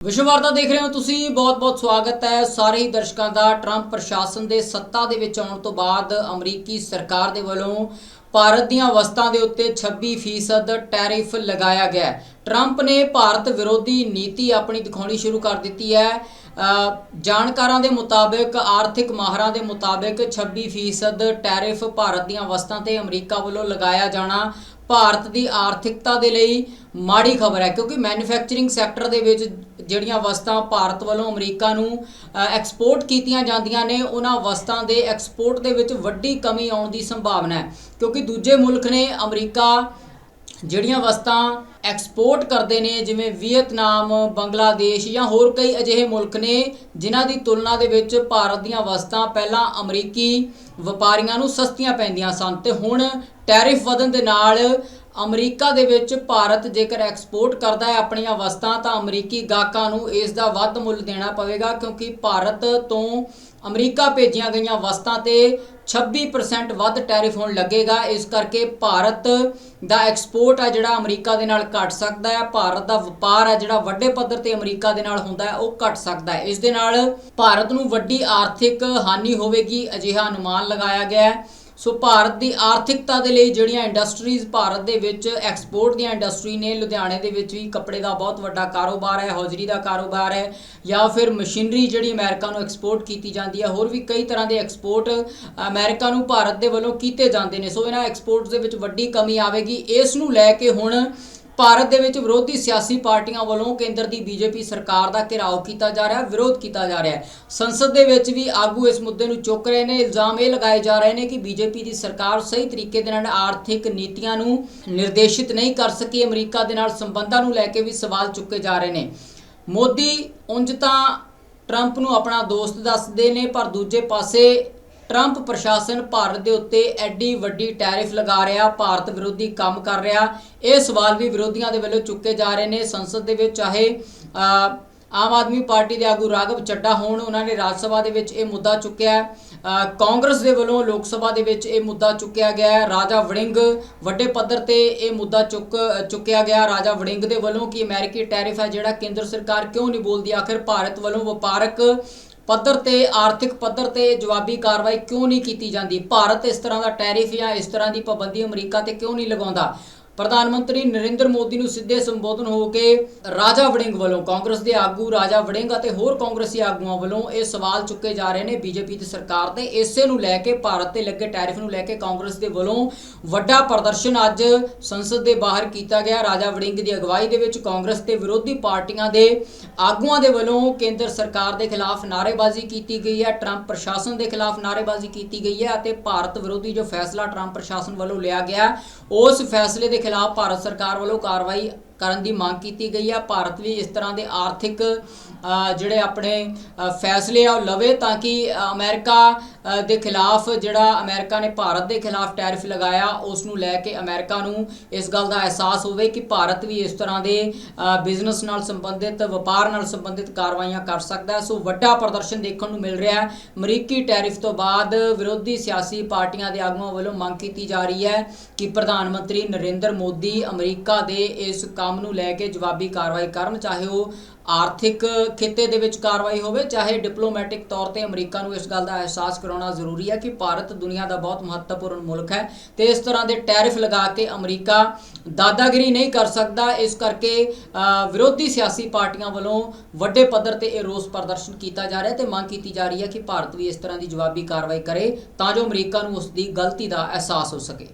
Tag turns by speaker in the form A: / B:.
A: ਵਿਸ਼ਵ ਵਾਰਤਾ ਦੇਖ ਰਹੇ ਹੋ ਤੁਸੀਂ ਬਹੁਤ-ਬਹੁਤ ਸਵਾਗਤ ਹੈ। ਸਾਰੇ ਹੀ ਦਰਸ਼ਕਾਂ ਦਾ, ਟਰੰਪ ਪ੍ਰਸ਼ਾਸਨ ਦੇ ਸੱਤਾ ਦੇ ਵਿੱਚ ਆਉਣ ਤੋਂ ਬਾਅਦ ਅਮਰੀਕੀ ਸਰਕਾਰ ਦੇ ਵੱਲੋਂ ਭਾਰਤ ਦੀਆਂ ਵਸਤਾਂ ਦੇ ਉੱਤੇ 26% ਟੈਰਿਫ ਲਗਾਇਆ ਗਿਆ ਟਰੰਪ ਨੇ ਭਾਰਤ ਵਿਰੋਧੀ ਨੀਤੀ ਆਪਣੀ ਦਿਖਾਉਣੀ ਸ਼ੁਰੂ ਕਰ ਦਿੱਤੀ ਹੈ। ਜਾਣਕਾਰਾਂ ਦੇ ਮੁਤਾਬਕ, ਆਰਥਿਕ ਮਾਹਰਾਂ ਦੇ ਮੁਤਾਬਕ 26% ਟੈਰਿਫ ਭਾਰਤ ਦੀਆਂ ਵਸਤਾਂ ਤੇ ਅਮਰੀਕਾ ਵੱਲੋਂ ਲਗਾਇਆ ਜਾਣਾ ਭਾਰਤ ਦੀ ਆਰਥਿਕਤਾ ਦੇ ਲਈ ਮਾੜੀ ਖਬਰ ਹੈ, ਕਿਉਂਕਿ ਮੈਨੂਫੈਕਚਰਿੰਗ ਸੈਕਟਰ ਦੇ ਵਿੱਚ ਜਿਹੜੀਆਂ ਵਸਤਾਂ ਭਾਰਤ ਵੱਲੋਂ ਅਮਰੀਕਾ ਨੂੰ ਐਕਸਪੋਰਟ ਕੀਤੀਆਂ ਜਾਂਦੀਆਂ ਨੇ, ਉਹਨਾਂ ਵਸਤਾਂ ਦੇ ਐਕਸਪੋਰਟ ਦੇ ਵਿੱਚ ਵੱਡੀ ਕਮੀ ਆਉਣ ਦੀ ਸੰਭਾਵਨਾ ਹੈ। ਕਿਉਂਕਿ ਦੂਜੇ ਮੁਲਕ ਨੇ ਅਮਰੀਕਾ ਜਿਹੜੀਆਂ ਵਸਤਾਂ ਐਕਸਪੋਰਟ ਕਰਦੇ ਨੇ, ਜਿਵੇਂ ਵੀਅਤਨਾਮ, ਬੰਗਲਾਦੇਸ਼ ਜਾਂ ਹੋਰ ਕਈ ਅਜਿਹੇ ਮੁਲਕ ਨੇ, ਜਿਨ੍ਹਾਂ ਦੀ ਤੁਲਨਾ ਦੇ ਵਿੱਚ ਭਾਰਤ ਦੀਆਂ ਵਸਤਾਂ ਪਹਿਲਾਂ ਅਮਰੀਕੀ ਵਪਾਰੀਆਂ ਨੂੰ ਸਸਤੀਆਂ ਪੈਂਦੀਆਂ ਸਨ। ਤੇ ਹੁਣ ਟੈਰਿਫ ਵਧਣ ਦੇ ਨਾਲ ਅਮਰੀਕਾ ਦੇ ਵਿੱਚ ਭਾਰਤ ਜੇਕਰ ਐਕਸਪੋਰਟ ਕਰਦਾ ਹੈ ਆਪਣੀਆਂ ਵਸਤਾਂ, ਤਾਂ ਅਮਰੀਕੀ ਗਾਹਕਾਂ ਨੂੰ ਇਸ ਦਾ ਵੱਧ ਮੁੱਲ ਦੇਣਾ ਪਵੇਗਾ, ਕਿਉਂਕਿ ਭਾਰਤ ਤੋਂ ਅਮਰੀਕਾ ਭੇਜੀਆਂ ਗਈਆਂ ਵਸਤਾਂ ਤੇ 26% ਵੱਧ ਟੈਰਿਫ ਹੁਣ ਲੱਗੇਗਾ। ਇਸ ਕਰਕੇ ਭਾਰਤ ਦਾ ਐਕਸਪੋਰਟ ਆ ਜਿਹੜਾ ਅਮਰੀਕਾ ਦੇ ਨਾਲ ਘਟ ਸਕਦਾ ਹੈ, ਭਾਰਤ ਦਾ ਵਪਾਰ ਹੈ ਜਿਹੜਾ ਵੱਡੇ ਪੱਧਰ ਤੇ ਅਮਰੀਕਾ ਦੇ ਨਾਲ ਹੁੰਦਾ ਹੈ, ਉਹ ਘਟ ਸਕਦਾ ਹੈ। ਇਸ ਦੇ ਨਾਲ ਭਾਰਤ ਨੂੰ ਵੱਡੀ ਆਰਥਿਕ ਹਾਨੀ ਹੋਵੇਗੀ, ਅਜਿਹਾ ਅਨੁਮਾਨ ਲਗਾਇਆ ਗਿਆ ਹੈ। ਸੋ ਭਾਰਤ ਦੀ ਆਰਥਿਕਤਾ ਦੇ ਲਈ ਜਿਹੜੀਆਂ ਇੰਡਸਟਰੀਜ਼ ਭਾਰਤ ਦੇ ਵਿੱਚ ਐਕਸਪੋਰਟ ਦੀਆਂ ਇੰਡਸਟਰੀ ਨੇ, ਲੁਧਿਆਣੇ ਦੇ ਵਿੱਚ ਵੀ ਕੱਪੜੇ ਦਾ ਬਹੁਤ ਵੱਡਾ ਕਾਰੋਬਾਰ ਹੈ, ਹੌਜ਼ਰੀ ਦਾ ਕਾਰੋਬਾਰ ਹੈ, ਜਾਂ ਫਿਰ ਮਸ਼ੀਨਰੀ ਜਿਹੜੀ ਅਮਰੀਕਾ ਨੂੰ ਐਕਸਪੋਰਟ ਕੀਤੀ ਜਾਂਦੀ ਹੈ, ਹੋਰ ਵੀ ਕਈ ਤਰ੍ਹਾਂ ਦੇ ਐਕਸਪੋਰਟ ਅਮਰੀਕਾ ਨੂੰ ਭਾਰਤ ਦੇ ਵੱਲੋਂ ਕੀਤੇ ਜਾਂਦੇ ਨੇ। ਸੋ ਇਹਨਾਂ ਐਕਸਪੋਰਟਸ ਦੇ ਵਿੱਚ ਵੱਡੀ ਕਮੀ ਆਵੇਗੀ। ਇਸ ਨੂੰ ਲੈ ਕੇ ਹੁਣ ਭਾਰਤ ਦੇ ਵਿੱਚ ਵਿਰੋਧੀ ਸਿਆਸੀ ਪਾਰਟੀਆਂ ਵੱਲੋਂ ਕੇਂਦਰ ਦੀ ਬੀਜੇਪੀ ਸਰਕਾਰ ਦਾ ਘਿਰਾਓ ਕੀਤਾ ਜਾ ਰਿਹਾ ਹੈ ਵਿਰੋਧ ਕੀਤਾ ਜਾ ਰਿਹਾ ਹੈ। ਸੰਸਦ ਦੇ ਵਿੱਚ ਵੀ ਆਗੂ ਇਸ ਮੁੱਦੇ ਨੂੰ ਚੁੱਕ ਰਹੇ ਨੇ। ਇਲਜ਼ਾਮ ਇਹ ਲਗਾਏ ਜਾ ਰਹੇ ਨੇ ਕਿ ਬੀਜੇਪੀ ਦੀ ਸਰਕਾਰ ਸਹੀ ਤਰੀਕੇ ਦੇ ਨਾਲ ਆਰਥਿਕ ਨੀਤੀਆਂ ਨੂੰ ਨਿਰਦੇਸ਼ਿਤ ਨਹੀਂ ਕਰ ਸਕੀ। ਅਮਰੀਕਾ ਦੇ ਨਾਲ ਸੰਬੰਧਾਂ ਨੂੰ ਲੈ ਕੇ ਵੀ ਸਵਾਲ ਚੁੱਕੇ ਜਾ ਰਹੇ ਨੇ। ਮੋਦੀ ਉਂਝ ਤਾਂ ਟਰੰਪ ਨੂੰ ਆਪਣਾ ਦੋਸਤ ਦੱਸਦੇ ਨੇ, ਪਰ ਦੂਜੇ ਪਾਸੇ ਟਰੰਪ ਪ੍ਰਸ਼ਾਸਨ ਭਾਰਤ ਦੇ ਉੱਤੇ ਐਡੀ ਵੱਡੀ ਟੈਰਿਫ ਲਗਾ ਰਿਹਾ, ਭਾਰਤ ਵਿਰੋਧੀ ਕੰਮ ਕਰ ਰਿਹਾ। ਇਹ ਸਵਾਲ ਵੀ ਵਿਰੋਧੀਆਂ ਦੇ ਵੱਲੋਂ ਚੁੱਕੇ ਜਾ ਰਹੇ ਨੇ। ਸੰਸਦ ਦੇ ਵਿੱਚ ਚਾਹੇ ਆਮ ਆਦਮੀ ਪਾਰਟੀ ਦੇ ਆਗੂ ਰਾਘਵ ਚੱਡਾ ਹੋਣ, ਉਹਨਾਂ ਨੇ ਰਾਜ ਸਭਾ ਦੇ ਵਿੱਚ ਇਹ ਮੁੱਦਾ ਚੁੱਕਿਆ। ਹੈ ਕਾਂਗਰਸ ਦੇ ਵੱਲੋਂ ਲੋਕ ਸਭਾ ਦੇ ਵਿੱਚ ਇਹ ਮੁੱਦਾ ਚੁੱਕਿਆ ਗਿਆ। ਹੈ ਰਾਜਾ ਵੜਿੰਗ ਵੱਡੇ ਪੱਧਰ ਤੇ ਇਹ ਮੁੱਦਾ ਚੁੱਕ, ਚੁੱਕਿਆ ਗਿਆ। ਰਾਜਾ ਵੜਿੰਗ ਦੇ ਵੱਲੋਂ ਕਿ ਅਮਰੀਕੀ ਟੈਰਿਫ ਹੈ ਜਿਹੜਾ ਕੇਂਦਰ ਸਰਕਾਰ ਕਿਉਂ ਨਹੀਂ ਬੋਲਦੀ? ਆਖਿਰ ਭਾਰਤ ਵੱਲੋਂ ਵਪਾਰਕ ਪੱਧਰ ਤੇ, ਆਰਥਿਕ ਪੱਧਰ ਤੇ ਜਵਾਬੀ ਕਾਰਵਾਈ ਕਿਉਂ ਨਹੀਂ ਕੀਤੀ ਜਾਂਦੀ? ਭਾਰਤ ਇਸ ਤਰ੍ਹਾਂ ਦਾ ਟੈਰਿਫ ਜਾਂ ਇਸ ਤਰ੍ਹਾਂ ਦੀ ਪਾਬੰਦੀ ਅਮਰੀਕਾ ਤੇ ਕਿਉਂ ਨਹੀਂ ਲਗਾਉਂਦਾ? ਪ੍ਰਧਾਨ ਮੰਤਰੀ ਨਰਿੰਦਰ ਮੋਦੀ ਨੂੰ ਸਿੱਧੇ ਸੰਬੋਧਨ ਹੋ ਕੇ ਰਾਜਾ ਵੜਿੰਗ ਵੱਲੋਂ ਕਾਂਗਰਸ ਦੇ ਆਗੂ ਰਾਜਾ ਵੜਿੰਗ ਅਤੇ ਹੋਰ ਕਾਂਗਰਸੀ ਆਗੂਆਂ ਵੱਲੋਂ ਇਹ ਸਵਾਲ ਚੁੱਕੇ ਜਾ ਰਹੇ ਨੇ ਬੀਜੇਪੀ ਦੀ ਸਰਕਾਰ ਤੇ। ਇਸੇ ਨੂੰ ਲੈ ਕੇ ਭਾਰਤ ਤੇ ਲੱਗੇ ਟੈਰਿਫ ਨੂੰ ਲੈ ਕੇ ਕਾਂਗਰਸ ਦੇ ਵੱਲੋਂ ਵੱਡਾ ਪ੍ਰਦਰਸ਼ਨ ਅੱਜ ਸੰਸਦ ਦੇ ਬਾਹਰ ਕੀਤਾ ਗਿਆ। ਰਾਜਾ ਵੜਿੰਗ ਦੀ ਅਗਵਾਈ ਦੇ ਵਿੱਚ ਕਾਂਗਰਸ ਤੇ ਵਿਰੋਧੀ ਪਾਰਟੀਆਂ ਦੇ ਆਗੂਆਂ ਦੇ ਵੱਲੋਂ ਕੇਂਦਰ ਸਰਕਾਰ ਦੇ ਖਿਲਾਫ ਨਾਅਰੇਬਾਜ਼ੀ ਕੀਤੀ ਗਈ ਹੈ। ਟਰੰਪ ਪ੍ਰਸ਼ਾਸਨ ਦੇ ਖਿਲਾਫ ਨਾਅਰੇਬਾਜ਼ੀ ਕੀਤੀ ਗਈ ਹੈ ਅਤੇ ਭਾਰਤ ਵਿਰੋਧੀ ਜੋ ਫੈਸਲਾ ਟਰੰਪ ਪ੍ਰਸ਼ਾਸਨ ਵੱਲੋਂ ਲਿਆ ਗਿਆ, ਉਸ ਫੈਸਲੇ ਦੇ ਖਿਲਾਫ ਭਾਰਤ ਸਰਕਾਰ ਵੱਲੋਂ ਕਾਰਵਾਈ ਕਰਨ ਦੀ ਮੰਗ ਕੀਤੀ ਗਈ ਹੈ ਭਾਰਤ ਵੀ ਇਸ ਤਰ੍ਹਾਂ ਦੇ ਆਰਥਿਕ ਜਿਹੜੇ ਆਪਣੇ ਫੈਸਲੇ ਆ ਉਹ ਲਵੇ ਤਾਂ ਕਿ ਅਮਰੀਕਾ ਦੇ ਖਿਲਾਫ ਜਿਹੜਾ ਅਮਰੀਕਾ ਨੇ ਭਾਰਤ ਦੇ ਖਿਲਾਫ ਟੈਰਿਫ ਲਗਾਇਆ ਉਸ ਨੂੰ ਲੈ ਕੇ ਅਮਰੀਕਾ ਨੂੰ ਇਸ ਗੱਲ ਦਾ ਅਹਿਸਾਸ ਹੋਵੇ ਕਿ ਭਾਰਤ ਵੀ ਇਸ ਤਰ੍ਹਾਂ ਦੇ ਬਿਜ਼ਨਸ ਨਾਲ ਸੰਬੰਧਿਤ, ਵਪਾਰ ਨਾਲ ਸੰਬੰਧਿਤ ਕਾਰਵਾਈਆਂ ਕਰ ਸਕਦਾ ਹੈ। ਸੋ ਵੱਡਾ ਪ੍ਰਦਰਸ਼ਨ ਦੇਖਣ ਨੂੰ ਮਿਲ ਰਿਹਾ ਹੈ। ਅਮਰੀਕੀ ਟੈਰਿਫ ਤੋਂ ਬਾਅਦ ਵਿਰੋਧੀ ਸਿਆਸੀ ਪਾਰਟੀਆਂ ਦੇ ਆਗੂਆਂ ਵੱਲੋਂ ਮੰਗ ਕੀਤੀ ਜਾ ਰਹੀ ਹੈ ਕਿ ਪ੍ਰਧਾਨ ਮੰਤਰੀ ਨਰਿੰਦਰ ਮੋਦੀ ਅਮਰੀਕਾ ਦੇ ਇਸ ਕੰਮ ਨੂੰ ਲੈ ਕੇ ਜਵਾਬੀ ਕਾਰਵਾਈ ਕਰਨ, ਚਾਹੇ ਉਹ ਆਰਥਿਕ ਖਿੱਤੇ ਦੇ ਵਿੱਚ ਕਾਰਵਾਈ ਹੋਵੇ, ਚਾਹੇ ਡਿਪਲੋਮੈਟਿਕ ਤੌਰ ਤੇ ਅਮਰੀਕਾ ਨੂੰ ਇਸ ਗੱਲ ਦਾ ਅਹਿਸਾਸ ਕਰਾਉਣਾ ਜ਼ਰੂਰੀ ਹੈ ਕਿ ਭਾਰਤ ਦੁਨੀਆ ਦਾ ਬਹੁਤ ਮਹੱਤਵਪੂਰਨ ਮੁਲਕ ਹੈ ਤੇ ਇਸ ਤਰ੍ਹਾਂ ਦੇ ਟੈਰਿਫ ਲਗਾ ਕੇ ਅਮਰੀਕਾ ਦਾਦਾਗਿਰੀ ਨਹੀਂ ਕਰ ਸਕਦਾ। ਇਸ ਕਰਕੇ ਵਿਰੋਧੀ ਸਿਆਸੀ ਪਾਰਟੀਆਂ ਵੱਲੋਂ ਵੱਡੇ ਪੱਧਰ ਤੇ ਇਹ ਰੋਸ ਪ੍ਰਦਰਸ਼ਨ ਕੀਤਾ ਜਾ ਰਿਹਾ ਤੇ ਮੰਗ ਕੀਤੀ ਜਾ ਰਹੀ ਹੈ ਕਿ ਭਾਰਤ ਵੀ ਇਸ ਤਰ੍ਹਾਂ ਦੀ ਜਵਾਬੀ ਕਾਰਵਾਈ ਕਰੇ ਤਾਂ ਜੋ ਅਮਰੀਕਾ ਨੂੰ ਉਸ ਦੀ ਗਲਤੀ ਦਾ ਅਹਿਸਾਸ ਹੋ ਸਕੇ।